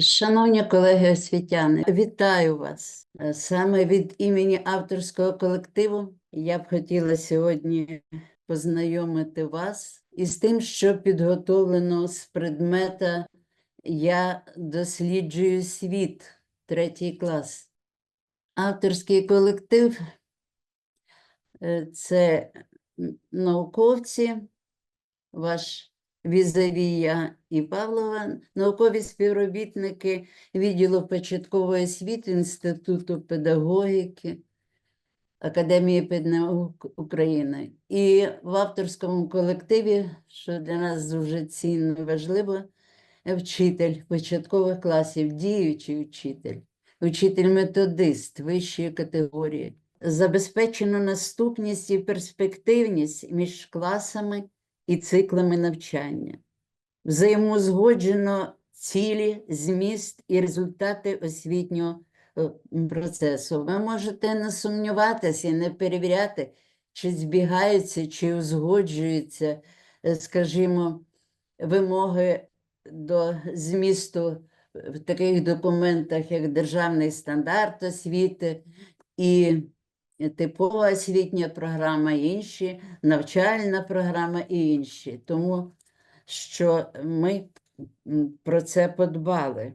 Шановні колеги освітяни, вітаю вас. Е, Саме від імені авторського колективу я б хотіла сьогодні познайомити вас із тим, що підготовлено з предмета Я досліджую світ, третій клас. Авторський колектив е, це науковці, ваш Візавія і Павлова, наукові співробітники відділу початкової освіти Інституту педагогіки Академії педнаук України. І в авторському колективі, що для нас дуже цінно і важливо, вчитель початкових класів, діючий вчитель, вчитель-методист вищої категорії. Забезпечено наступність і перспективність між класами і циклами навчання. Взаємозгоджено цілі, зміст і результати освітнього е, процесу. Ви можете не сумніватися і не перевіряти, чи збігаються, чи узгоджуються, е, скажімо, вимоги до змісту в таких документах, як Державний стандарт освіти і типова освітня програма, інші, навчальна програма і інші. Тому що ми про це подбали.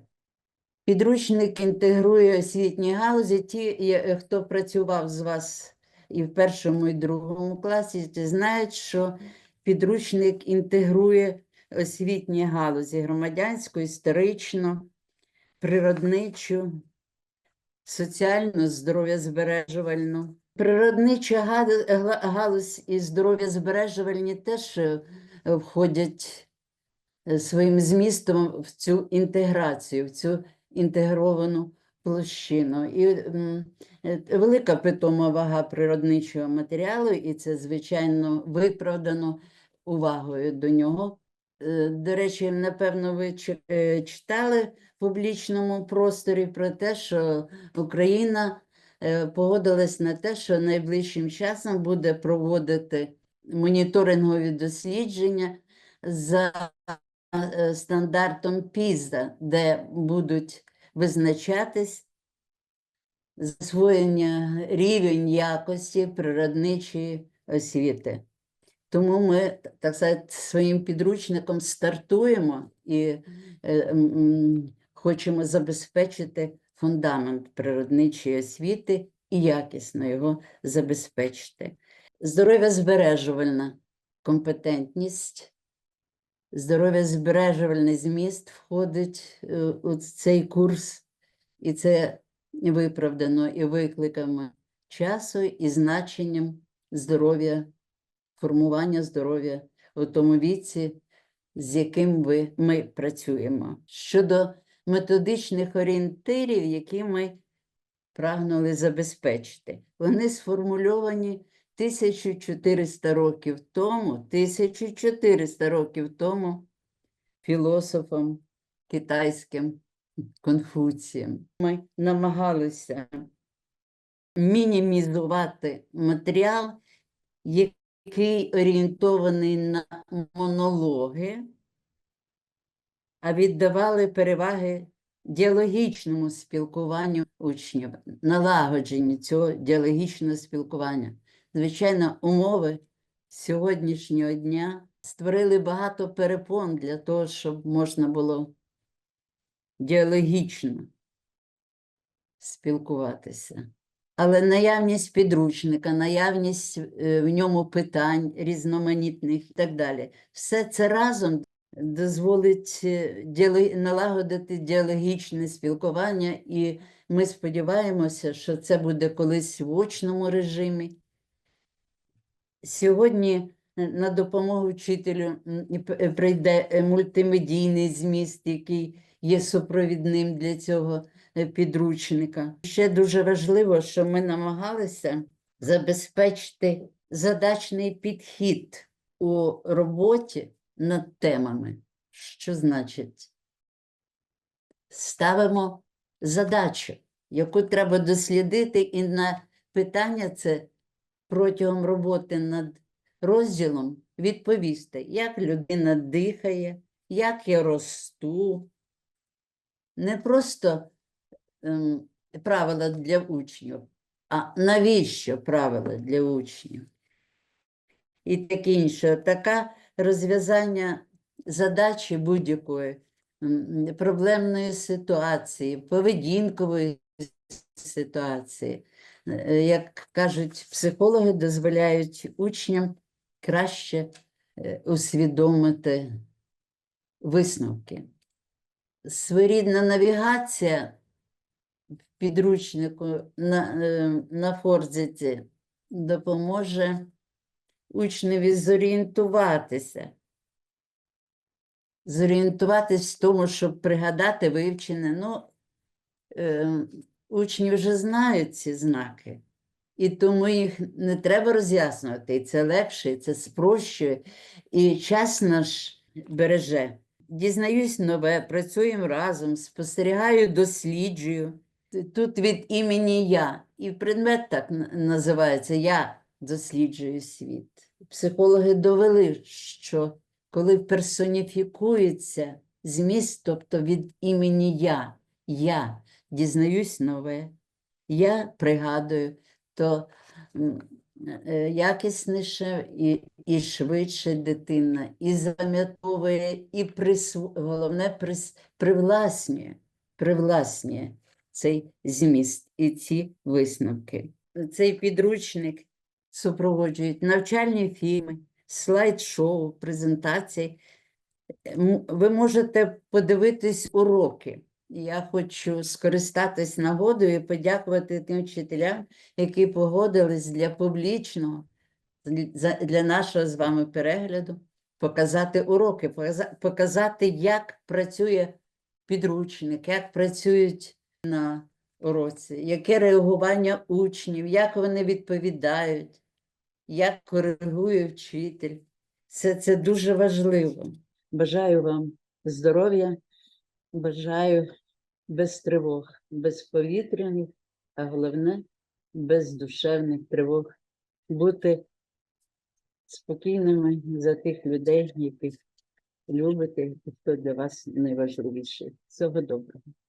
Підручник інтегрує освітні галузі. Ті, хто працював з вас і в першому, і другому класі, знають, що підручник інтегрує освітні галузі громадянську, історичну, природничу, соціальну, здоров'язбережувальну. Природнича галу- гла- галузь і здоров'язбережувальні теж е, входять е, своїм змістом в цю інтеграцію, в цю інтегровану площину. І е, велика питома вага природничого матеріалу, і це, звичайно, виправдано увагою до нього. Е, До речі, напевно, ви е, читали в публічному просторі про те, що Україна е, погодилась на те, що найближчим часом буде проводити моніторингові дослідження за стандартом ПІЗа, де будуть визначатись засвоєння рівень якості природничої освіти. Тому ми, так сказати, своїм підручником стартуємо і е, хочемо забезпечити фундамент природничої освіти і якісно його забезпечити. Здоров'я збережувальна компетентність, здоров'я збережувальний зміст входить е, у цей курс, і це виправдано і викликами часу, і значенням здоров'я, формування здоров'я у тому віці, з яким ви, ми працюємо. Щодо методичних орієнтирів, які ми прагнули забезпечити. Вони сформульовані 1400 років тому, 1400 років тому філософом китайським Конфуцієм. Ми намагалися мінімізувати матеріал, який орієнтований на монологи, а віддавали переваги діалогічному спілкуванню учнів, налагодженню цього діалогічного спілкування. Звичайно, умови сьогоднішнього дня створили багато перепон для того, щоб можна було діалогічно спілкуватися. Але наявність підручника, наявність е, в ньому питань різноманітних і так далі, все це разом дозволить е, налагодити діалогічне спілкування, і ми сподіваємося, що це буде колись в очному режимі. Сьогодні е, на допомогу вчителю прийде мультимедійний зміст, який є супровідним для цього підручника. Ще дуже важливо, що ми намагалися забезпечити задачний підхід у роботі над темами. Що значить? Ставимо задачу, яку треба дослідити, і на питання це протягом роботи над розділом відповісти, як людина дихає, як я росту, не просто правила для учнів, а навіщо правила для учнів? І таке інше. Така розв'язання задачі будь-якої проблемної ситуації, поведінкової ситуації. Е, Як кажуть психологи, дозволяють учням краще е, усвідомити висновки. Своєрідна навігація в підручнику на, е, на Форзиці допоможе учневі зорієнтуватися. Зорієнтуватись в тому, щоб пригадати вивчене. Ну, е, учні вже знають ці знаки, і тому їх не треба роз'яснювати. І це легше, і це спрощує, і час наш береже. Дізнаюсь нове, працюємо разом, спостерігаю, досліджую. Тут від імені я. І предмет так називається Я досліджую світ. Психологи довели, що коли персоніфікується зміст, тобто від імені я, я дізнаюсь нове, я пригадую, то е, якісніше і, і швидше дитина, і запам'ятовує, і присв... головне прис... привласнює, привласнює цей зміст і ці висновки. Цей підручник супроводжують навчальні фільми, слайд-шоу, презентації. Ви можете подивитись уроки. Я хочу скористатись нагодою і подякувати тим вчителям, які погодились для публічного, для- нашого з вами перегляду, показати уроки, показати, як працює підручник, як працюють на уроці, яке реагування учнів, як вони відповідають, як коригує вчитель. Це, це дуже важливо. Бажаю вам здоров'я, бажаю без тривог, без повітряних, а головне без душевних тривог. Бути спокійними за тих людей, яких любите, і хто для вас найважливіший. Всього доброго.